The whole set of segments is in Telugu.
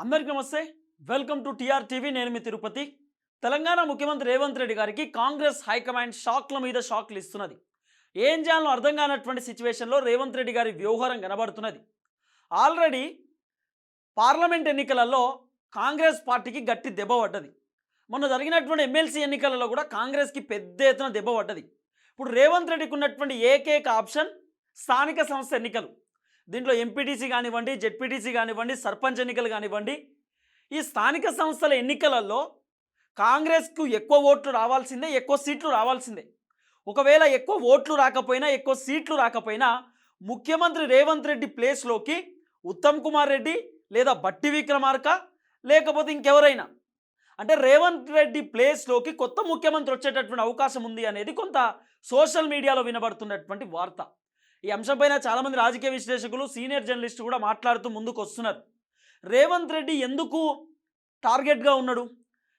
అందరికీ నమస్తే. Welcome to TR TV. నేను మీ తిరుపతి. తెలంగాణ ముఖ్యమంత్రి రేవంత్ రెడ్డి గారికి కాంగ్రెస్ హైకమాండ్ షాక్ల మీద షాక్లు ఇస్తున్నది. ఏం చేయాలో అర్థం కానటువంటి సిచ్యువేషన్లో రేవంత్ రెడ్డి గారి వ్యవహారం కనబడుతున్నది. ఆల్రెడీ పార్లమెంట్ ఎన్నికలలో కాంగ్రెస్ పార్టీకి గట్టి దెబ్బ పడ్డది. మొన్న జరిగినటువంటి ఎమ్మెల్సీ ఎన్నికలలో కూడా కాంగ్రెస్కి పెద్ద ఎత్తున దెబ్బ పడ్డది. ఇప్పుడు రేవంత్ రెడ్డికి ఉన్నటువంటి ఏకైక ఆప్షన్ స్థానిక సంస్థ ఎన్నికలు. దీంట్లో ఎంపీటీసీ కానివ్వండి జెడ్పీటీసీ కానివ్వండి సర్పంచ్ ఎన్నికలు కానివ్వండి ఈ స్థానిక సంస్థల ఎన్నికలలో కాంగ్రెస్కు ఎక్కువ ఓట్లు రావాల్సిందే ఎక్కువ సీట్లు రావాల్సిందే. ఒకవేళ ఎక్కువ ఓట్లు రాకపోయినా ఎక్కువ సీట్లు రాకపోయినా ముఖ్యమంత్రి రేవంత్ రెడ్డి ప్లేస్లోకి ఉత్తమ్ కుమార్ రెడ్డి లేదా బట్టి విక్రమార్క లేకపోతే ఇంకెవరైనా. అంటే రేవంత్ రెడ్డి ప్లేస్లోకి కొత్త ముఖ్యమంత్రి వచ్చేటటువంటి అవకాశం ఉంది అనేది కొంత సోషల్ మీడియాలో వినబడుతున్నటువంటి వార్త. ఈ అంశంపైన చాలామంది రాజకీయ విశ్లేషకులు సీనియర్ జర్నలిస్టు కూడా మాట్లాడుతూ ముందుకు వస్తున్నారు రేవంత్ రెడ్డి ఎందుకు టార్గెట్గా ఉన్నాడు?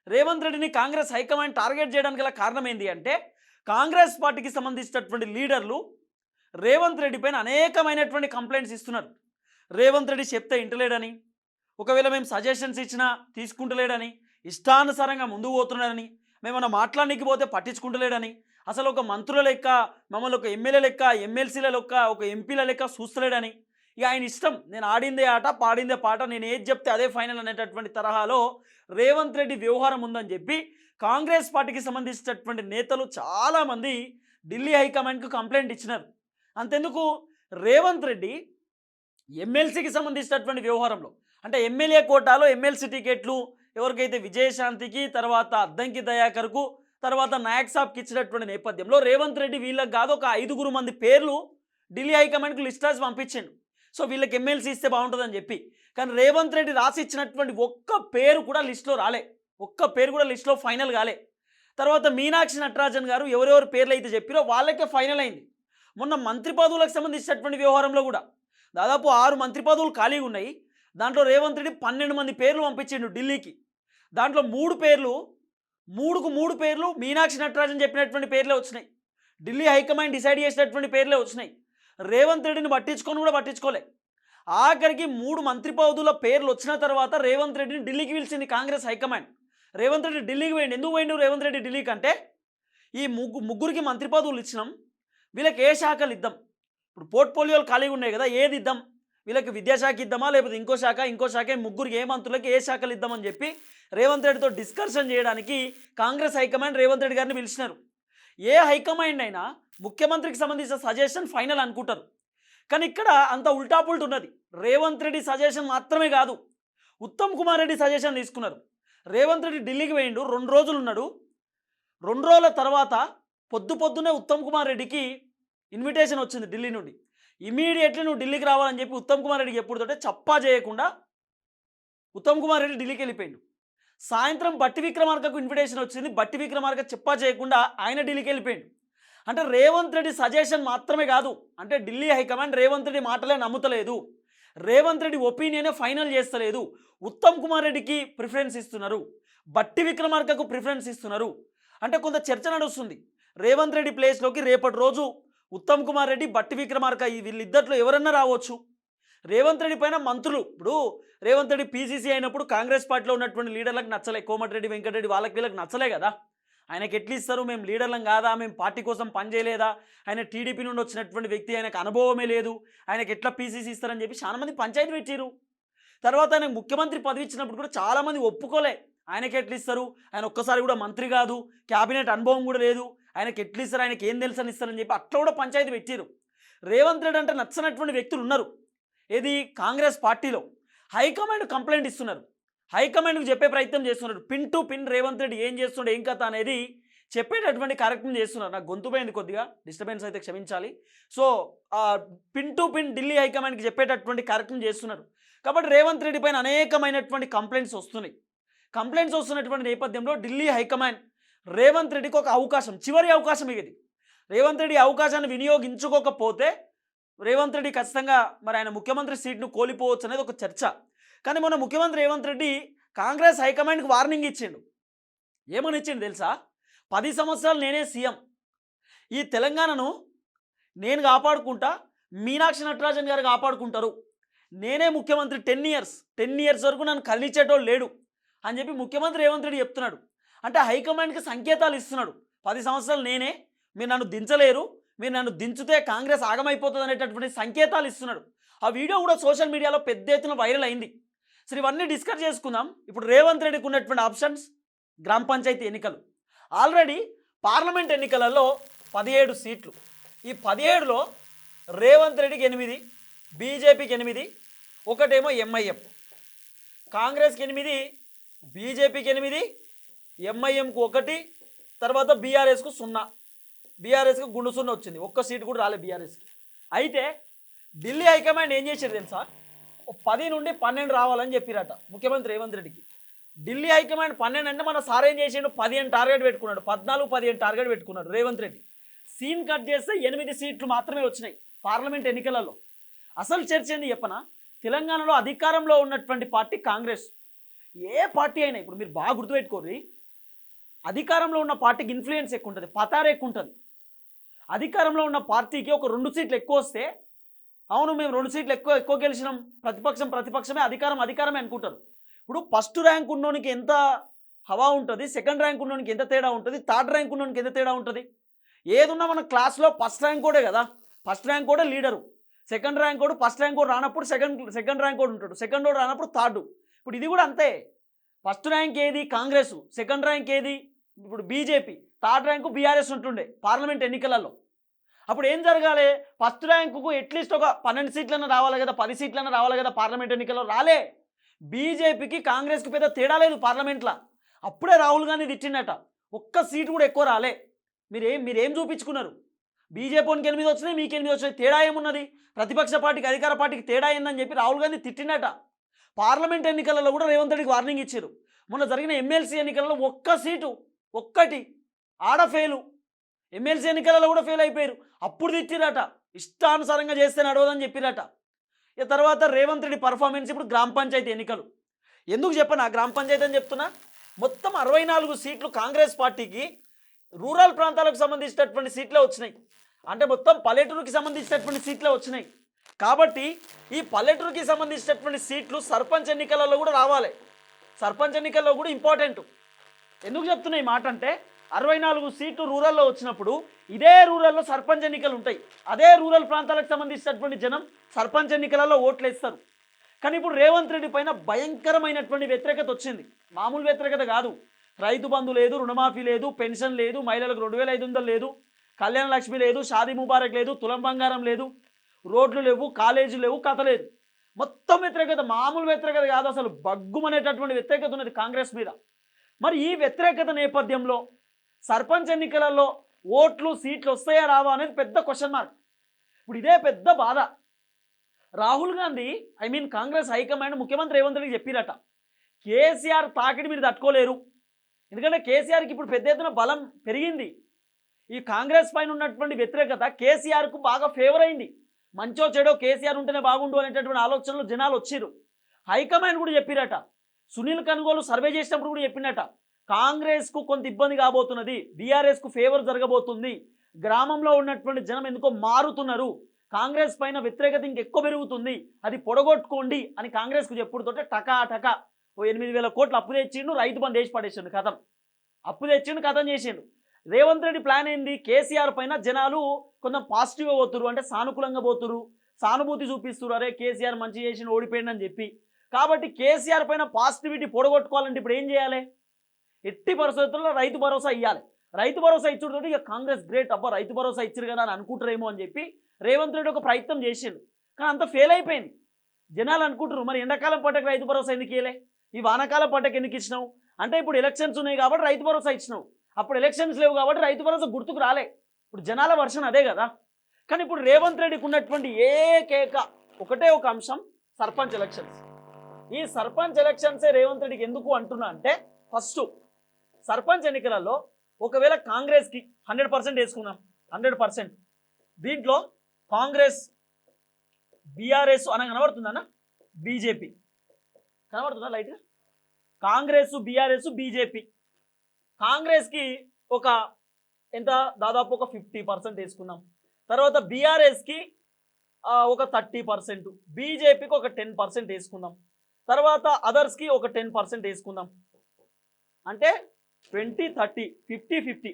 రేవంత్ రెడ్డిని కాంగ్రెస్ హైకమాండ్ టార్గెట్ చేయడానికి గల కారణం ఏంటి అంటే కాంగ్రెస్ పార్టీకి సంబంధించినటువంటి లీడర్లు రేవంత్ రెడ్డి పైన అనేకమైనటువంటి కంప్లైంట్స్ ఇస్తున్నారు. రేవంత్ రెడ్డి చెప్తే ఇంటలేడని ఒకవేళ మేము సజెషన్స్ ఇచ్చినా తీసుకుంటలేడని ఇష్టానుసారంగా ముందుకు పోతున్నాడని మేమన్నా మాట్లాడడానికి పోతే పట్టించుకుంటలేడని అసలు ఒక మంత్రుల లెక్క మమ్మల్ని ఒక ఎమ్మెల్యే లెక్క ఎమ్మెల్సీల లెక్క ఒక ఎంపీల లెక్క చూస్తలేడని. ఇక ఆయన ఇష్టం. నేను ఆడిందే ఆట పాడిందే పాట నేను ఏది చెప్తే అదే ఫైనల్ అనేటటువంటి తరహాలో రేవంత్ రెడ్డి వ్యవహారం ఉందని చెప్పి కాంగ్రెస్ పార్టీకి సంబంధించినటువంటి నేతలు చాలామంది ఢిల్లీ హైకమాండ్కు కంప్లైంట్ ఇచ్చినారు. అంతెందుకు? రేవంత్ రెడ్డి ఎమ్మెల్సీకి సంబంధించినటువంటి వ్యవహారంలో అంటే ఎమ్మెల్యే కోటాలో ఎమ్మెల్సీ టికెట్లు ఎవరికైతే విజయశాంతికి తర్వాత అద్దంకి దయాకర్కు తర్వాత నాయక్ సాబ్కి ఇచ్చినటువంటి నేపథ్యంలో రేవంత్ రెడ్డి వీళ్ళకి కాదు ఒక ఐదుగురు మంది పేర్లు ఢిల్లీ హైకమాండ్కి లిస్ట్ రాసి పంపించిండు. సో వీళ్ళకి ఎమ్మెల్సీ ఇస్తే బాగుంటుందని చెప్పి. కానీ రేవంత్ రెడ్డి రాసి ఇచ్చినటువంటి ఒక్క పేరు కూడా లిస్ట్లో రాలే. ఒక్క పేరు కూడా లిస్ట్లో ఫైనల్ కాలే. తర్వాత మీనాక్షి నటరాజన్ గారు ఎవరెవరు పేర్లు అయితే చెప్పారో వాళ్ళకే ఫైనల్ అయింది. మొన్న మంత్రి పదవులకు సంబంధించినటువంటి వ్యవహారంలో కూడా దాదాపు ఆరు మంత్రి పదవులు ఖాళీగా ఉన్నాయి. దాంట్లో రేవంత్ రెడ్డి పన్నెండు మంది పేర్లు పంపించిండు ఢిల్లీకి. దాంట్లో మూడు పేర్లు మూడుకు మూడు పేర్లు మీనాక్షి నటరాజన్ చెప్పినటువంటి పేర్లే వచ్చినాయి. ఢిల్లీ హైకమాండ్ డిసైడ్ చేసినటువంటి పేర్లే వచ్చినాయి. రేవంత్ రెడ్డిని పట్టించుకొని కూడా పట్టించుకోలే. ఆఖరికి మూడు మంత్రి పదవుల పేర్లు వచ్చిన తర్వాత రేవంత్ రెడ్డిని ఢిల్లీకి పిలిచింది కాంగ్రెస్ హైకమాండ్. రేవంత్ రెడ్డి ఢిల్లీకి పోయింది ఎందుకు పోయిండు రేవంత్ రెడ్డి ఢిల్లీకి అంటే ఈ ముగ్గు ముగ్గురికి మంత్రి పదవులు ఇచ్చినాం. వీళ్ళకి ఏ శాఖలు ఇద్దాం? ఇప్పుడు పోర్ట్ఫోలియోలు ఖాళీగా ఉన్నాయి కదా ఏది ఇద్దాం? వీళ్ళకి విద్యాశాఖ ఇద్దామా? లేకపోతే ఇంకో శాఖ ఇంకో శాఖ ముగ్గురికి ఏ మంత్రులకి ఏ శాఖలు ఇద్దామని చెప్పి రేవంత్ రెడ్డితో డిస్కషన్ చేయడానికి కాంగ్రెస్ హైకమాండ్ రేవంత్ రెడ్డి గారిని పిలిచినారు. ఏ హైకమాండ్ అయినా ముఖ్యమంత్రికి సంబంధించిన సజెషన్ ఫైనల్ అనుకుంటారు. కానీ ఇక్కడ అంత ఉల్టాపుల్ట్ ఉన్నది. రేవంత్ రెడ్డి సజెషన్ మాత్రమే కాదు. ఉత్తమ్ కుమార్ రెడ్డి సజెషన్ తీసుకున్నారు. రేవంత్ రెడ్డి ఢిల్లీకి పోయిండు రెండు రోజులు ఉన్నాడు. రెండు రోజుల తర్వాత పొద్దు పొద్దునే ఉత్తమ్ కుమార్ రెడ్డికి ఇన్విటేషన్ వచ్చింది ఢిల్లీ నుండి. ఇమీడియట్లీ నువ్వు ఢిల్లీకి రావాలని చెప్పి ఉత్తమ్ కుమార్ రెడ్డికి ఎప్పుడుతోటే చప్పా చేయకుండా ఉత్తమ్ కుమార్ రెడ్డి ఢిల్లీకి వెళ్ళిపోయిండు. సాయంత్రం బట్టి విక్రమార్కకు ఇన్విటేషన్ వచ్చింది. బట్టి విక్రమార్క చెప్పా చేయకుండా ఆయన ఢిల్లీకి వెళ్ళిపోయిండు. అంటే రేవంత్ రెడ్డి సజెషన్ మాత్రమే కాదు. అంటే ఢిల్లీ హైకమాండ్ రేవంత్ రెడ్డి మాటలే నమ్ముతలేదు. రేవంత్ రెడ్డి ఒపీనియనే ఫైనల్ చేస్తలేదు. ఉత్తమ్ కుమార్ రెడ్డికి ప్రిఫరెన్స్ ఇస్తున్నారు. బట్టి విక్రమార్కకు ప్రిఫరెన్స్ ఇస్తున్నారు. అంటే కొంత చర్చ నడుస్తుంది. రేవంత్ రెడ్డి ప్లేస్లోకి రేపటి రోజు ఉత్తమ్ కుమార్ రెడ్డి బట్టి విక్రమార్క ఈ వీళ్ళిద్దట్లో ఎవరన్నా రావచ్చు. రేవంత్ రెడ్డి పైన మంత్రులు ఇప్పుడు రేవంత్ రెడ్డి పీసీసీ అయినప్పుడు కాంగ్రెస్ పార్టీలో ఉన్నటువంటి లీడర్లకు నచ్చలే కోమటిరెడ్డి వెంకటరెడ్డి వాళ్ళకి వీళ్ళకి నచ్చలే కదా. ఆయనకి ఎట్లా ఇస్తారు? మేము లీడర్లం కాదా? మేము పార్టీ కోసం పనిచేయలేదా ఆయన టీడీపీ నుండి వచ్చినటువంటి వ్యక్తి ఆయనకు అనుభవమే లేదు. ఆయనకి ఎట్లా పీసీసీ ఇస్తారని చెప్పి చాలామంది పంచాయతీ పెట్టారు తర్వాత ఆయన ముఖ్యమంత్రి పదవి ఇచ్చినప్పుడు కూడా చాలామంది ఒప్పుకోలే. ఆయనకి ఎట్లా ఇస్తారు? ఆయన ఒక్కసారి కూడా మంత్రి కాదు. క్యాబినెట్ అనుభవం కూడా లేదు. ఆయనకి ఎట్లు ఇస్తారు? ఆయనకి ఏం తెలుసని ఇస్తారని చెప్పి అట్లా కూడా పంచాయతీ పెట్టారు రేవంత్ రెడ్డి అంటే నచ్చనటువంటి వ్యక్తులు ఉన్నారు. ఏది? కాంగ్రెస్ పార్టీలో హైకమాండ్ కంప్లైంట్ ఇస్తున్నారు. హైకమాండ్కి చెప్పే ప్రయత్నం చేస్తున్నారు. Pin to pin Revanth Reddy ఏం చేస్తున్నాడు ఏం కథ అనేది చెప్పేటటువంటి కార్యక్రమం చేస్తున్నారు. నాకు గొంతు పోయింది కొద్దిగా. డిస్టర్బెన్స్ అయితే క్షమించాలి. So pin to pin Delhi హైకమాండ్కి చెప్పేటటువంటి కార్యక్రమం చేస్తున్నారు. కాబట్టి రేవంత్ రెడ్డి పైన అనేకమైనటువంటి కంప్లైంట్స్ వస్తున్నాయి. కంప్లైంట్స్ వస్తున్నటువంటి నేపథ్యంలో ఢిల్లీ హైకమాండ్ రేవంత్ రెడ్డికి ఒక అవకాశం చివరి అవకాశం ఇది. రేవంత్ రెడ్డి అవకాశాన్ని వినియోగించుకోకపోతే రేవంత్ రెడ్డి ఖచ్చితంగా మరి ఆయన ముఖ్యమంత్రి సీట్ను కోల్పోవచ్చు అనేది ఒక చర్చ. కానీ మొన్న ముఖ్యమంత్రి రేవంత్ రెడ్డి కాంగ్రెస్ హైకమాండ్కి వార్నింగ్ ఇచ్చిండు. ఏమని ఇచ్చిండు తెలుసా? పది సంవత్సరాలు నేనే సీఎం. ఈ తెలంగాణను నేను కాపాడుకుంటా మీనాక్షి నటరాజన్ గారు కాపాడుకుంటారు. నేనే ముఖ్యమంత్రి టెన్ ఇయర్స్ టెన్ ఇయర్స్ వరకు నన్ను కలిచేటోడు లేడు అని చెప్పి ముఖ్యమంత్రి రేవంత్ రెడ్డి చెప్తున్నాడు. అంటే హైకమాండ్కి సంకేతాలు ఇస్తున్నాడు. పది సంవత్సరాలు నేనే మీరు నన్ను దించలేరు మీరు నన్ను దించితే కాంగ్రెస్ ఆగమైపోతుంది అనేటటువంటి సంకేతాలు ఇస్తున్నాడు. ఆ వీడియో కూడా సోషల్ మీడియాలో పెద్ద ఎత్తున వైరల్ అయింది. సరే ఇవన్నీ డిస్కస్ చేసుకుందాం. ఇప్పుడు రేవంత్ రెడ్డికి ఉన్నటువంటి ఆప్షన్స్ గ్రామ పంచాయతీ ఎన్నికలు. ఆల్రెడీ పార్లమెంట్ ఎన్నికలలో పదిహేడు సీట్లు. ఈ పదిహేడులో రేవంత్ రెడ్డికి ఎనిమిది బీజేపీకి ఎనిమిది ఒకటేమో ఎంఐఎం. కాంగ్రెస్కి ఎనిమిది బీజేపీకి ఎనిమిది ఎంఐఎంకు ఒకటి తర్వాత బీఆర్ఎస్కు సున్నా. బీఆర్ఎస్కి గుండు సున్నా వచ్చింది. ఒక్క సీటు కూడా రాలేదు బీఆర్ఎస్కి అయితే ఢిల్లీ హైకమాండ్ ఏం చేశారు తెలుసా? పది నుండి పన్నెండు రావాలని చెప్పిరట ముఖ్యమంత్రి రేవంత్ రెడ్డికి. ఢిల్లీ హైకమాండ్ పన్నెండు అంటే మన సార్ ఏం చేసిండు? పదిహేను టార్గెట్ పెట్టుకున్నాడు. పద్నాలుగు పదిహేను టార్గెట్ పెట్టుకున్నాడు రేవంత్ రెడ్డి. సీన్ కట్ చేస్తే ఎనిమిది సీట్లు మాత్రమే వచ్చినాయి పార్లమెంట్ ఎన్నికలలో. అసలు చర్చ ఏంది చెప్పనా? తెలంగాణలో అధికారంలో ఉన్నటువంటి పార్టీ కాంగ్రెస్. ఏ పార్టీ అయినా ఇప్పుడు మీరు బాగా గుర్తుపెట్టుకోర్రి. అధికారంలో ఉన్న పార్టీకి ఇన్ఫ్లుయెన్స్ ఎక్కువ ఉంటుంది పతార ఎక్కువ ఉంటుంది అధికారంలో ఉన్న పార్టీకి ఒక రెండు సీట్లు ఎక్కువ వస్తే అవును మేము రెండు సీట్లు ఎక్కువ ఎక్కువ గెలిచినాం ప్రతిపక్షం ప్రతిపక్షమే అధికారం అధికారమే అనుకుంటారు. ఇప్పుడు ఫస్ట్ ర్యాంక్ ఉన్నోనికి ఎంత హవా ఉంటుంది సెకండ్ ర్యాంక్ ఉన్నోనికి ఎంత తేడా ఉంటుంది థర్డ్ ర్యాంక్ ఉన్నోనికి ఎంత తేడా ఉంటుంది? ఏదున్నా మన క్లాస్లో ఫస్ట్ ర్యాంక్ కూడా కదా ఫస్ట్ ర్యాంక్ కూడా లీడరు సెకండ్ ర్యాంక్ కూడా ఫస్ట్ ర్యాంక్ కూడా రానప్పుడు సెకండ్ సెకండ్ ర్యాంక్ కూడా ఉంటాడు సెకండ్ కూడా రానప్పుడు థర్డ్ ఇప్పుడు ఇది కూడా అంతే. ఫస్ట్ ర్యాంక్ ఏది? కాంగ్రెస్. సెకండ్ ర్యాంక్ ఏది? ఇప్పుడు బీజేపీ థర్డ్ ర్యాంకు బీఆర్ఎస్ ఉంటుండే పార్లమెంట్ ఎన్నికలలో. అప్పుడు ఏం జరగాలి? ఫస్ట్ ర్యాంకుకు అట్లీస్ట్ ఒక పన్నెండు సీట్లన్నా రావాలి కదా పది సీట్లన్నా రావాలి కదా పార్లమెంట్ ఎన్నికల్లో? రాలే. బీజేపీకి కాంగ్రెస్కి పెద్ద తేడా లేదు పార్లమెంట్లో. అప్పుడే రాహుల్ గాంధీ తిట్టిండట. ఒక్క సీటు కూడా ఎక్కువ రాలే. మీరేం మీరేం చూపించుకున్నారు? బీజేపీకి ఎనిమిది వచ్చినాయి మీకు ఎనిమిది వచ్చినాయి. తేడా ఏమున్నది? ప్రతిపక్ష పార్టీకి అధికార పార్టీకి తేడా ఏందని చెప్పి రాహుల్ గాంధీ తిట్టిండట. పార్లమెంట్ ఎన్నికలలో కూడా రేవంత్ రెడ్డికి వార్నింగ్ ఇచ్చారు. మొన్న జరిగిన ఎమ్మెల్సీ ఎన్నికలలో ఒక్క సీటు ఒక్కటి ఆడ ఫెయిలు. ఎమ్మెల్సీ ఎన్నికలలో కూడా ఫెయిల్ అయిపోయారు. అప్పుడు తెచ్చిరట ఇష్టానుసారంగా చేస్తే నడవదని చెప్పిరట. ఇక తర్వాత రేవంత్ రెడ్డి పర్ఫార్మెన్స్ ఇప్పుడు గ్రామ పంచాయతీ ఎన్నికలు. ఎందుకు చెప్పనా? గ్రామ పంచాయతీ అని చెప్తున్నా. మొత్తం అరవై నాలుగు సీట్లు కాంగ్రెస్ పార్టీకి రూరల్ ప్రాంతాలకు సంబంధించినటువంటి సీట్లే వచ్చినాయి. అంటే మొత్తం పల్లెటూరుకి సంబంధించినటువంటి సీట్లే వచ్చినాయి. కాబట్టి ఈ పల్లెటూరుకి సంబంధించినటువంటి సీట్లు సర్పంచ్ ఎన్నికలలో కూడా రావాలి. సర్పంచ్ ఎన్నికల్లో కూడా ఇంపార్టెంట్ ఎందుకు చెప్తున్నా ఈ మాట అంటే అరవై నాలుగు సీట్లు రూరల్లో వచ్చినప్పుడు ఇదే రూరల్లో సర్పంచ్ ఎన్నికలు ఉంటాయి. అదే రూరల్ ప్రాంతాలకు సంబంధించినటువంటి జనం సర్పంచ్ ఎన్నికలలో ఓట్లు వేస్తారు కానీ ఇప్పుడు రేవంత్ రెడ్డి పైన భయంకరమైనటువంటి వ్యతిరేకత వచ్చింది. మామూలు వ్యతిరేకత కాదు. రైతు బంధు లేదు రుణమాఫీ లేదు పెన్షన్ లేదు మహిళలకు రెండు వేల ఐదు వందలు లేదు కళ్యాణ లక్ష్మి లేదు షాదీ ముబారక్ లేదు తులం బంగారం లేదు రోడ్లు లేవు కాలేజీలు లేవు కథ లేదు. మొత్తం వ్యతిరేకత మామూలు వ్యతిరేకత కాదు అసలు. బగ్గుమనేటటువంటి వ్యతిరేకత ఉన్నది కాంగ్రెస్ మీద. మరి ఈ వ్యతిరేకత నేపథ్యంలో సర్పంచ్ ఎన్నికలలో ఓట్లు సీట్లు వస్తాయా రావా అనేది పెద్ద క్వశ్చన్ మార్క్ ఇప్పుడు ఇదే పెద్ద బాధ. Rahul Gandhi I mean Congress high command ముఖ్యమంత్రి రేవంత్ రెడ్డికి చెప్పిరట కేసీఆర్ తాకిడి మీరు తట్టుకోలేరు. ఎందుకంటే కేసీఆర్కి ఇప్పుడు పెద్ద ఎత్తున బలం పెరిగింది. ఈ కాంగ్రెస్ పైన ఉన్నటువంటి వ్యతిరేకత కేసీఆర్కు బాగా ఫేవర్ అయింది. మంచో చెడో కేసీఆర్ ఉంటేనే బాగుండు అనేటటువంటి ఆలోచనలు జనాలు వచ్చారు హైకమాండ్ కూడా చెప్పిరట సునీల్ కనుగోలు సర్వే చేసినప్పుడు కూడా చెప్పినట కాంగ్రెస్కు కొంత ఇబ్బంది కాబోతున్నది బీఆర్ఎస్కు ఫేవర్ జరగబోతుంది గ్రామంలో ఉన్నటువంటి జనం ఎందుకో మారుతున్నారు కాంగ్రెస్ పైన వ్యతిరేకత ఇంకెక్కువ పెరుగుతుంది అది పొడగొట్టుకోండి అని కాంగ్రెస్కు చెప్పుడుతోటే టకా టకా ఓ ఎనిమిది వేల కోట్లు అప్పు తెచ్చిండు రైతు బంధు వేసి పడేసిండు కథం. అప్పు తెచ్చిండు కథం చేసిండు. రేవంత్ రెడ్డి ప్లాన్ ఏంది? కేసీఆర్ పైన జనాలు కొంచెం పాజిటివ్గా పోతురు అంటే సానుకూలంగా పోతురు సానుభూతి చూపిస్తున్నారు అరే కేసీఆర్ మంచి చేసిన ఓడిపోయిండు అని చెప్పి. కాబట్టి కేసీఆర్ పైన పాజిటివిటీ పొడగొట్టుకోవాలంటే ఇప్పుడు ఏం చేయాలి? ఎట్టి పరిస్థితుల్లో రైతు భరోసా ఇవ్వాలి రైతు భరోసా ఇచ్చుడుతో ఇక కాంగ్రెస్ గ్రేట్ అబ్బా రైతు భరోసా ఇచ్చారు కదా అని అనుకుంటారేమో అని చెప్పి రేవంత్ రెడ్డి ఒక ప్రయత్నం చేసిండు. కానీ అంత ఫెయిల్ అయిపోయింది. జనాలు అనుకుంటారు మరి ఎండాకాలం పంటకు రైతు భరోసా ఎందుకు ఇవ్వలే ఈ వానాకాలం పంటకు ఎందుకు ఇచ్చినావు? అంటే ఇప్పుడు ఎలక్షన్స్ ఉన్నాయి కాబట్టి రైతు భరోసా ఇచ్చినావు. అప్పుడు ఎలక్షన్స్ లేవు కాబట్టి రైతు భరోసా గుర్తుకు రాలే. ఇప్పుడు జనాల వర్షన్ అదే కదా. కానీ ఇప్పుడు రేవంత్ రెడ్డికి ఉన్నటువంటి ఏకేక ఒకటే ఒక అంశం సర్పంచ్ ఎలక్షన్స్ ఈ సర్పంచ్ ఎలక్షన్సే రేవంత్ రెడ్డికి ఎందుకు అంటున్నా అంటే ఫస్ట్ సర్పంచ్ ఎన్నికలలో ఒకవేళ కాంగ్రెస్కి హండ్రెడ్ పర్సెంట్ వేసుకున్నాం హండ్రెడ్ పర్సెంట్. దీంట్లో కాంగ్రెస్ బీఆర్ఎస్ అని కనబడుతుందన్న? బీజేపీ. కనబడుతుందా లైట్గా కాంగ్రెస్ బీఆర్ఎస్ బీజేపీ. కాంగ్రెస్కి ఒక ఎంత? దాదాపు ఒక ఫిఫ్టీ పర్సెంట్ వేసుకున్నాం. తర్వాత బీఆర్ఎస్కి ఒక థర్టీ పర్సెంట్. బీజేపీకి ఒక టెన్ పర్సెంట్ వేసుకుందాం తర్వాత అదర్స్కి ఒక టెన్ పర్సెంట్ వేసుకుందాం. అంటే ట్వంటీ థర్టీ ఫిఫ్టీ ఫిఫ్టీ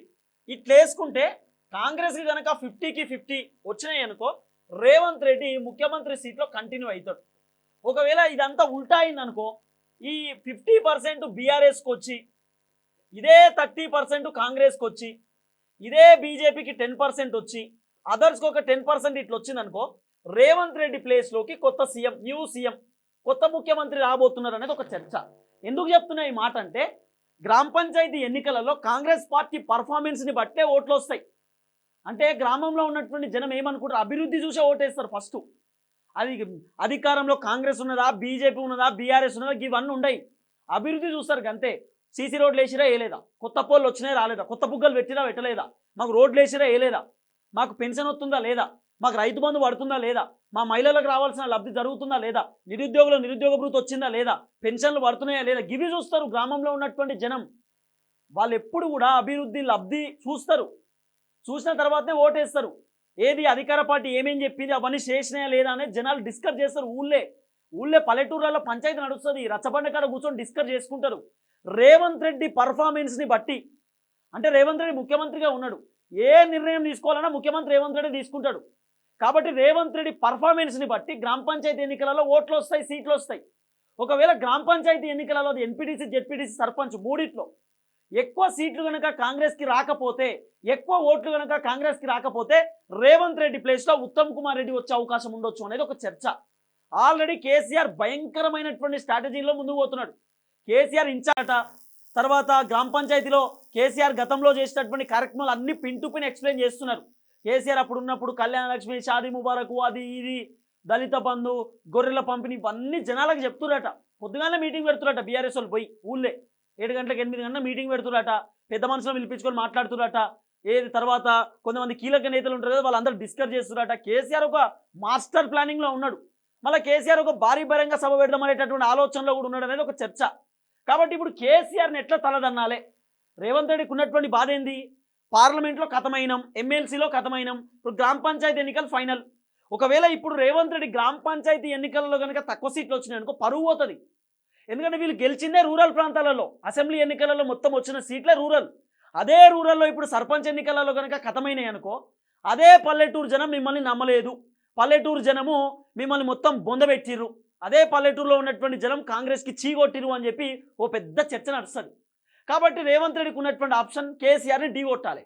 ఇట్లా వేసుకుంటే కాంగ్రెస్కి కనుక ఫిఫ్టీకి ఫిఫ్టీ వచ్చినాయి అనుకో రేవంత్ రెడ్డి ముఖ్యమంత్రి సీట్లో కంటిన్యూ అవుతాడు ఒకవేళ ఇదంతా ఉల్టా అయిందనుకో ఈ ఫిఫ్టీ పర్సెంట్ బీఆర్ఎస్కి వచ్చి ఇదే థర్టీ పర్సెంట్ కాంగ్రెస్కి వచ్చి ఇదే బీజేపీకి టెన్ పర్సెంట్ వచ్చి అదర్స్కి ఒక టెన్ పర్సెంట్ ఇట్లా వచ్చిందనుకో రేవంత్ రెడ్డి ప్లేస్లోకి కొత్త సీఎం న్యూ సీఎం కొత్త ముఖ్యమంత్రి రాబోతున్నారు అనేది ఒక చర్చ. ఎందుకు చెప్తున్నా ఈ మాట అంటే గ్రామ పంచాయతీ ఎన్నికలలో కాంగ్రెస్ పార్టీ పర్ఫార్మెన్స్ని బట్టే ఓట్లు వస్తాయి అంటే గ్రామంలో ఉన్నటువంటి జనం ఏమనుకుంటారు? అభివృద్ధి చూసే ఓటేస్తారు ఫస్ట్ అది అధికారంలో కాంగ్రెస్ ఉన్నదా? బీజేపీ ఉన్నదా? బీఆర్ఎస్ ఉన్నదా? ఇవన్నీ ఉండయి. అభివృద్ధి చూస్తారు అంతే సీసీ రోడ్లు వేసిరా వేయలేదా? కొత్త పోల్లు వచ్చినా రాలేదా? కొత్త బుగ్గలు పెట్టినా పెట్టలేదా? మాకు రోడ్లు వేసిరా వేయలేదా? మాకు పెన్షన్ వస్తుందా లేదా? మాకు రైతు బంధు పడుతుందా లేదా? మా మహిళలకు రావాల్సిన లబ్ధి జరుగుతుందా లేదా? నిరుద్యోగులు నిరుద్యోగ భృతి వచ్చిందా లేదా? పెన్షన్లు పడుతున్నాయా లేదా? గివి చూస్తారు గ్రామంలో ఉన్నటువంటి జనం. వాళ్ళు ఎప్పుడు కూడా అభివృద్ధి లబ్ధి చూస్తారు. చూసిన తర్వాతనే ఓటేస్తారు. ఏది అధికార పార్టీ ఏమేం చెప్పింది అవన్నీ చేసినాయా లేదా అనేది జనాలు డిస్కస్ చేస్తారు ఊళ్ళే. ఊళ్ళే పల్లెటూర్లలో పంచాయతీ నడుస్తుంది. రచ్చబండ కాడ కూర్చొని డిస్కస్ చేసుకుంటారు. రేవంత్ రెడ్డి పర్ఫార్మెన్స్ని బట్టి. అంటే రేవంత్ రెడ్డి ముఖ్యమంత్రిగా ఉన్నాడు. ఏ నిర్ణయం తీసుకోవాలన్నా ముఖ్యమంత్రి రేవంత్ రెడ్డి తీసుకుంటాడు. కాబట్టి రేవంత్ రెడ్డి పర్ఫార్మెన్స్ని బట్టి గ్రామ పంచాయతీ ఎన్నికలలో ఓట్లు వస్తాయి సీట్లు వస్తాయి. ఒకవేళ గ్రామ పంచాయతీ ఎన్నికలలో ఎన్పీటీసీ జెడ్పీటీసీ సర్పంచ్ మూడిట్లో ఎక్కువ సీట్లు కనుక కాంగ్రెస్కి రాకపోతే ఎక్కువ ఓట్లు కనుక కాంగ్రెస్కి రాకపోతే రేవంత్ రెడ్డి ప్లేస్లో ఉత్తమ్ కుమార్ రెడ్డి వచ్చే అవకాశం ఉండొచ్చు అనేది ఒక చర్చ. ఆల్రెడీ కేసీఆర్ భయంకరమైనటువంటి స్ట్రాటజీలో ముందుకు పోతున్నాడు. కేసీఆర్ ఇన్ఛార్ట తర్వాత గ్రామ పంచాయతీలో కేసీఆర్ గతంలో చేసినటువంటి కార్యక్రమాలు అన్ని పిన్ టు పిన్ ఎక్స్ప్లెయిన్ చేస్తున్నారు. కేసీఆర్ అప్పుడు ఉన్నప్పుడు కళ్యాణ లక్ష్మి షాదీ ముబారక్ అది ఇది దళిత బంధు గొర్రెల పంపిణీ ఇవన్నీ జనాలకు చెప్తురట పొద్దుగానే మీటింగ్ పెడుతురట బీఆర్ఎస్ వాళ్ళు పోయి ఊళ్ళే. ఏడు గంటలకు ఎనిమిది గంటల మీటింగ్ పెడుతురట పెద్ద మనుషులను పిలిపించుకొని మాట్లాడుతురట ఏది తర్వాత కొంతమంది కీలక నేతలు ఉంటారు కదా వాళ్ళందరూ డిస్కస్ చేస్తురట కేసీఆర్ ఒక మాస్టర్ ప్లానింగ్లో ఉన్నాడు. మళ్ళీ కేసీఆర్ ఒక భారీ బహిరంగ సభ పెడదామనేటటువంటి ఆలోచనలో కూడా ఉన్నాడు అనేది ఒక చర్చ. కాబట్టి ఇప్పుడు కేసీఆర్ని ఎట్లా తలదన్నాలే? రేవంత్ రెడ్డికి ఉన్నటువంటి బాధ ఏంది? పార్లమెంట్లో కథమైనం ఎమ్మెల్సీలో కథమైనం ఇప్పుడు గ్రామ పంచాయతీ ఎన్నికలు ఫైనల్. ఒకవేళ ఇప్పుడు రేవంత్ రెడ్డి గ్రామ పంచాయతీ ఎన్నికల్లో కనుక తక్కువ సీట్లు వచ్చినాయి అనుకో పరువు పోతుంది. ఎందుకంటే వీళ్ళు గెలిచిందే రూరల్ ప్రాంతాలలో. అసెంబ్లీ ఎన్నికలలో మొత్తం వచ్చిన సీట్లే రూరల్. అదే రూరల్లో ఇప్పుడు సర్పంచ్ ఎన్నికలలో కనుక కథమైనాయి అనుకో అదే పల్లెటూరు జనం మిమ్మల్ని నమ్మలేదు. పల్లెటూరు జనము మిమ్మల్ని మొత్తం బొందబెట్టిర్రు అదే పల్లెటూరులో ఉన్నటువంటి జనం కాంగ్రెస్కి చీగొట్టిరు అని చెప్పి ఓ పెద్ద చర్చ నడుస్తుంది. కాబట్టి రేవంత్ రెడ్డికి ఉన్నటువంటి ఆప్షన్ కేసీఆర్ని ఢీగొట్టాలి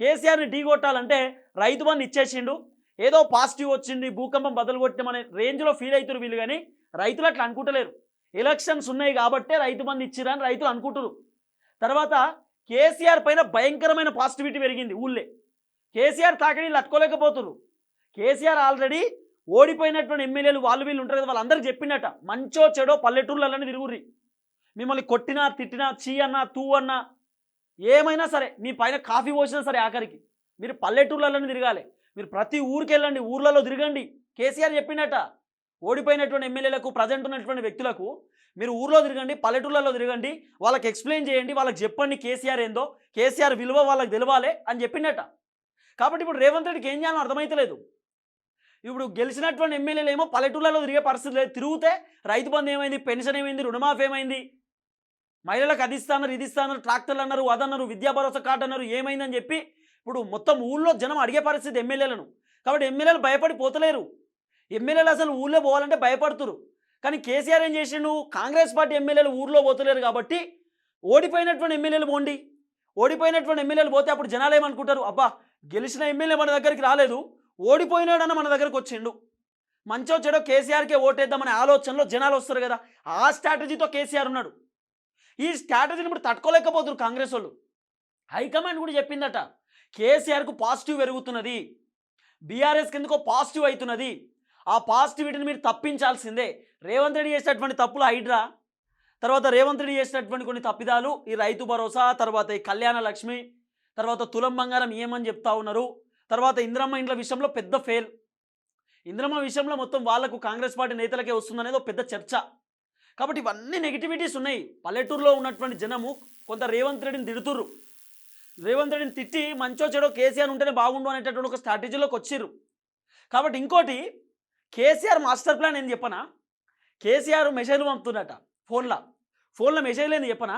కేసీఆర్ని ఢీగొట్టాలంటే రైతు బంధు ఇచ్చేసిండు ఏదో పాజిటివ్ వచ్చింది భూకంపం బదులు కొట్టమనే రేంజ్లో ఫీల్ అవుతారు వీళ్ళు కానీ రైతులు అట్లా అనుకుంటలేరు. ఎలక్షన్స్ ఉన్నాయి కాబట్టే రైతు బంధు ఇచ్చిరని రైతులు అనుకుంటారు తర్వాత కేసీఆర్ పైన భయంకరమైన పాజిటివిటీ పెరిగింది ఊళ్ళే. కేసీఆర్ తాకడి లట్టుకోలేకపోతున్నారు కేసీఆర్ ఆల్రెడీ ఓడిపోయినటువంటి ఎమ్మెల్యేలు వాళ్ళు వీళ్ళు ఉంటారు కదా వాళ్ళందరికీ చెప్పిండట మంచో చెడో పల్లెటూర్లలోనే తిరుగుర్రి. మిమ్మల్ని కొట్టినా తిట్టినా చీ అన్నా తూ అన్నా ఏమైనా సరే మీ పైన కాఫీ పోసినా సరే ఆఖరికి. మీరు పల్లెటూర్లలోనే తిరగాలి. మీరు ప్రతి ఊరికి వెళ్ళండి ఊర్లలో తిరగండి. కేసీఆర్ చెప్పినట్ట ఓడిపోయినటువంటి ఎమ్మెల్యేలకు ప్రజెంట్ ఉన్నటువంటి వ్యక్తులకు మీరు ఊర్లో తిరగండి పల్లెటూర్లలో తిరగండి వాళ్ళకి ఎక్స్ప్లెయిన్ చేయండి వాళ్ళకి చెప్పండి కేసీఆర్ ఏందో కేసీఆర్ విలువ వాళ్ళకి తెలవాలి అని చెప్పిండట కాబట్టి ఇప్పుడు రేవంత్ రెడ్డికి ఏం చేయాలో అర్థమైతలేదు ఇప్పుడు గెలిచినటువంటి ఎమ్మెల్యేలు ఏమో పల్లెటూర్లలో తిరిగే పరిస్థితి లేదు. తిరిగితే రైతు బంధు ఏమైంది పెన్షన్ ఏమైంది రుణమాఫీ ఏమైంది మహిళలకు అది ఇస్తాన్నారు ఇది ఇస్తాన్నారు ట్రాక్టర్లు అన్నారు అదన్నారు విద్యా భరోసా కార్డు అన్నారు ఏమైందని చెప్పి ఇప్పుడు మొత్తం ఊళ్ళో జనం అడిగే పరిస్థితి ఎమ్మెల్యేలను. కాబట్టి ఎమ్మెల్యేలు భయపడి పోతలేరు. ఎమ్మెల్యేలు అసలు ఊళ్ళో పోవాలంటే భయపడుతురు. కానీ కేసీఆర్ ఏం చేసిండు? కాంగ్రెస్ పార్టీ ఎమ్మెల్యేలు ఊర్లో పోతలేరు కాబట్టి ఓడిపోయినటువంటి ఎమ్మెల్యేలు పోండి. ఓడిపోయినటువంటి ఎమ్మెల్యేలు పోతే అప్పుడు జనాలు ఏమనుకుంటారు? అబ్బా గెలిచిన ఎమ్మెల్యే మన దగ్గరికి రాలేదు. ఓడిపోయినాడన్న మన దగ్గరకు వచ్చిండు. మంచో చెడో కేసీఆర్కే ఓటేద్దామనే ఆలోచనలో జనాలు వస్తారు కదా. ఆ స్ట్రాటజీతో కేసీఆర్ ఉన్నాడు. ఈ స్ట్రాటజీని ఇప్పుడు తట్టుకోలేకపోతున్నారు కాంగ్రెస్ వాళ్ళు. హైకమాండ్ కూడా చెప్పిందట కేసీఆర్కు పాజిటివ్ పెరుగుతున్నది బీఆర్ఎస్ కిందకో పాజిటివ్ అవుతున్నది ఆ పాజిటివిటీని మీరు తప్పించాల్సిందే. రేవంత్ రెడ్డి చేసినటువంటి తప్పులు హైడ్రా. తర్వాత రేవంత్ రెడ్డి చేసినటువంటి కొన్ని తప్పిదాలు ఈ రైతు భరోసా తర్వాత ఈ కళ్యాణ లక్ష్మి తర్వాత తులం బంగారం ఏమని చెప్తా ఉన్నారు తర్వాత ఇంద్రమ్మ ఇండ్ల విషయంలో పెద్ద ఫెయిల్ ఇంద్రమ్మ విషయంలో మొత్తం వాళ్ళకు కాంగ్రెస్ పార్టీ నేతలకే వస్తుందనేది ఒక పెద్ద చర్చ. కాబట్టి ఇవన్నీ నెగిటివిటీస్ ఉన్నాయి. పల్లెటూరులో ఉన్నటువంటి జనము కొంత రేవంత్ రెడ్డిని తిడుతుర్రు. రేవంత్ రెడ్డిని తిట్టి మంచో చెడో కేసీఆర్ ఉంటేనే బాగుండు అనేటటువంటి ఒక స్ట్రాటజీలోకి వచ్చిర్రు. కాబట్టి ఇంకోటి కేసీఆర్ మాస్టర్ ప్లాన్ ఏంది చెప్పనా? కేసీఆర్ మెసేజ్లు పంపుతున్నట ఫోన్లో. ఫోన్లో మెసేజ్లు ఏంది చెప్పనా?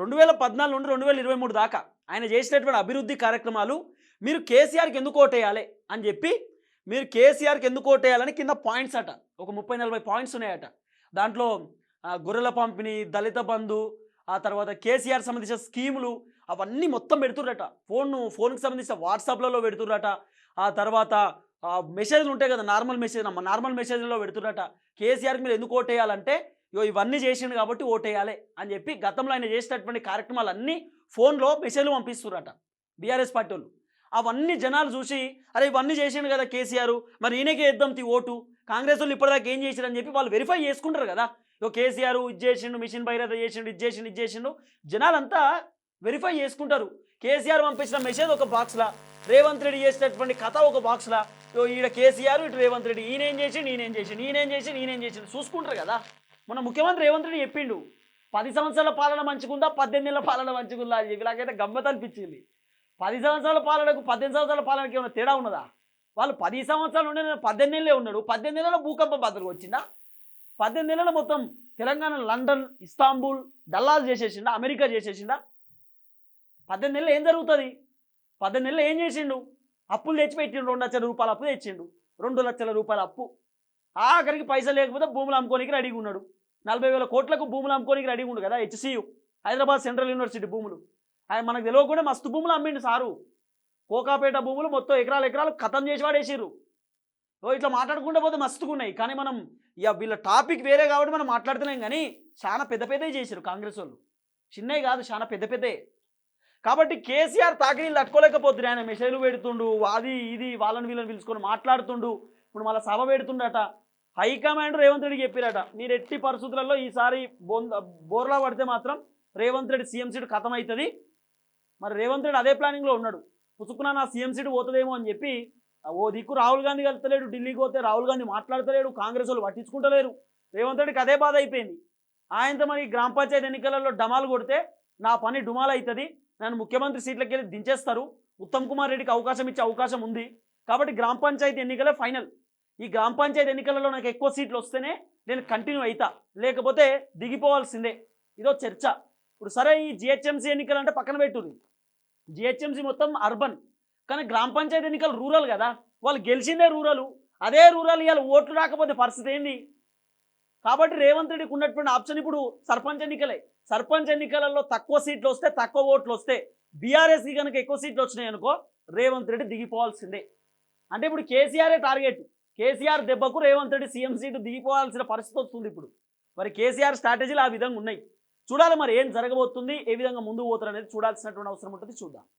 రెండు వేల పద్నాలుగు నుండి రెండు వేల ఇరవై మూడు దాకా ఆయన చేసినటువంటి అభివృద్ధి కార్యక్రమాలు మీరు కేసీఆర్కి ఎందుకు ఓటేయాలి అని చెప్పి మీరు కేసీఆర్కి ఎందుకు ఓటేయాలని కింద పాయింట్స్ అట. ఒక ముప్పై నలభై పాయింట్స్ ఉన్నాయట. దాంట్లో గొర్రెల పంపిణీ దళిత బంధు ఆ తర్వాత కేసీఆర్ సంబంధించిన స్కీములు అవన్నీ మొత్తం పెడుతుర్రట. ఫోన్ను ఫోన్కి సంబంధించిన వాట్సాప్లలో పెడుతుర్రట. ఆ తర్వాత ఆ మెసేజ్లు ఉంటాయి కదా నార్మల్ మెసేజ్ నార్మల్ మెసేజ్లో పెడుతుర్రట. కేసీఆర్కి మీరు ఎందుకు ఓటేయాలంటే ఇగో ఇవన్నీ చేసిండు కాబట్టి ఓటేయాలి అని చెప్పి గతంలో ఆయన చేసినటువంటి కార్యక్రమాలన్నీ ఫోన్లో మెసేజ్లు పంపిస్తుర్రట. బీఆర్ఎస్ పార్టీ వాళ్ళు. అవన్నీ జనాలు చూసి అరే ఇవన్నీ చేసిండు కదా కేసీఆర్ మరి ఈయనకే ఇద్దాం తీ ఓటు కాంగ్రెస్ వాళ్ళు ఇప్పటిదాకా ఏం చేశారు అని చెప్పి వాళ్ళు వెరిఫై చేసుకుంటారు కదా. ఓ కేసీఆర్ ఇది చేసిండు మిషన్ భైరత చేసిండు ఇది చేసిండు ఇది చేసిండు జనాలంతా వెరిఫై చేసుకుంటారు. కేసీఆర్ పంపించిన మెసేజ్ ఒక బాక్స్లా రేవంత్ రెడ్డి చేసినటువంటి కథ ఒక బాక్స్లా ఈడ కేసీఆర్ ఇటు రేవంత్ రెడ్డి ఈయనేం చేసి నేనేం చేసిండు నేనేం చేసి నేనేం చేసిండు. చూసుకుంటారు కదా. మన ముఖ్యమంత్రి రేవంత్ రెడ్డి చెప్పిండు పది సంవత్సరాల పాలన మంచిగుందా పద్దెనిమిది నెలల పాలన మంచిగుందా అని చెప్పి. నాకైతే గమ్మత్ అనిపించింది పది సంవత్సరాల పాలనకు పద్దెనిమిది సంవత్సరాల పాలనకి ఏమైనా తేడా ఉన్నదా? వాళ్ళు పది సంవత్సరాలు ఉండే పద్దెనిమిది నెలలే ఉన్నాడు. పద్దెనిమిది నెలల భూకంపం బద్దలు వచ్చిందా? పద్దెనిమిది నెలల మొత్తం తెలంగాణ లండన్ ఇస్తాంబుల్ డల్లాస్ చేసేసిండా? అమెరికా చేసేసిండా? పద్దెనిమిది నెలలు ఏం జరుగుతుంది? పద్దెనిమిది నెలలు ఏం చేసిండు? అప్పులు తెచ్చిపెట్టిండు రెండు లక్షల రూపాయల అప్పు తెచ్చిండు. రెండు లక్షల రూపాయల అప్పు. ఆఖరికి పైసలు లేకపోతే భూములు అమ్ముకోనికి రెడీగా ఉన్నాడు. నలభై వేల కోట్లకు భూములు అమ్ముకోనికి రెడీగా ఉండు కదా హెచ్సియు హైదరాబాద్ సెంట్రల్ యూనివర్సిటీ భూములు. ఆయన మనకు తెలియకుండా మస్తు భూములు అమ్మిండు సారు. కోకాపేట భూములు మొత్తం ఎకరాలు ఎకరాలు ఖతం చేసి వాడేసారు ఓ ఇట్లా మాట్లాడుకుంటే పోతే మస్తుగా ఉన్నాయి కానీ మనం ఇక వీళ్ళ టాపిక్ వేరే కాబట్టి మనం మాట్లాడుతున్నాం కానీ చాలా పెద్ద పెద్దవి చేశారు కాంగ్రెస్ వాళ్ళు. చిన్నవి కాదు చాలా పెద్ద పెద్దే. కాబట్టి కేసీఆర్ తాకినీళ్ళు తట్టుకోలేకపోతుంది ఆయన మెసేజ్లు పెడుతుండు అది ఇది వాళ్ళని వీళ్ళని పిలుచుకొని మాట్లాడుతుండు. ఇప్పుడు మళ్ళీ సభ పెడుతుండట. హైకమాండ్ రేవంత్ రెడ్డికి చెప్పిరట మీరు ఎట్టి పరిస్థితులలో ఈసారి బోర్లా పడితే మాత్రం రేవంత్ రెడ్డి సీఎం సీటు ఖతం అవుతుంది మరి రేవంత్ రెడ్డి అదే ప్లానింగ్లో ఉన్నాడు. పుసుకున్నా నా సీఎం సీటు పోతుందేమో అని చెప్పి ఓ దిక్కు రాహుల్ గాంధీ వెళ్తలేడు ఢిల్లీకి పోతే రాహుల్ గాంధీ మాట్లాడతలేడు కాంగ్రెస్ వాళ్ళు పట్టించుకుంటలేరు. రేవంత్ రెడ్డికి అదే బాధ అయిపోయింది. ఆయనతో మరి గ్రామ పంచాయతీ ఎన్నికలలో డమాలు కొడితే నా పని డుమాలు అవుతుంది నన్ను ముఖ్యమంత్రి సీట్లకి వెళ్ళి దించేస్తారు ఉత్తమ్ కుమార్ రెడ్డికి అవకాశం ఇచ్చే అవకాశం ఉంది. కాబట్టి గ్రామ పంచాయతీ ఎన్నికలే ఫైనల్. ఈ గ్రామ పంచాయతీ ఎన్నికలలో నాకు ఎక్కువ సీట్లు వస్తేనే నేను కంటిన్యూ అవుతా లేకపోతే దిగిపోవాల్సిందే. ఇదో చర్చ. ఇప్పుడు సరే ఈ జిహెచ్ఎంసీ ఎన్నికలు అంటే పక్కన పెట్టుర్రి. జిహెచ్ఎంసీ మొత్తం అర్బన్. కానీ గ్రామ పంచాయతీ ఎన్నికలు రూరల్ కదా. వాళ్ళు గెలిచిందే రూరల్. అదే రూరల్ ఇవాళ ఓట్లు రాకపోతే పరిస్థితి ఏంది? కాబట్టి రేవంత్ రెడ్డికి ఉన్నటువంటి ఆప్షన్ ఇప్పుడు సర్పంచ్ ఎన్నికలే. సర్పంచ్ ఎన్నికలలో తక్కువ సీట్లు వస్తే తక్కువ ఓట్లు వస్తే బీఆర్ఎస్కి కనుక ఎక్కువ సీట్లు వచ్చినాయి అనుకో రేవంత్ రెడ్డి దిగిపోవాల్సిందే. అంటే ఇప్పుడు కేసీఆరే టార్గెట్. కేసీఆర్ దెబ్బకు రేవంత్ రెడ్డి సీఎం సీటు దిగిపోవాల్సిన పరిస్థితి వస్తుంది ఇప్పుడు. మరి కేసీఆర్ స్ట్రాటజీలు ఆ విధంగా ఉన్నాయి. చూడాలి మరి ఏం జరగబోతుంది ఏ విధంగా ముందుకు పోతారు అనేది చూడాల్సినటువంటి అవసరం ఉంటుంది చూద్దాం.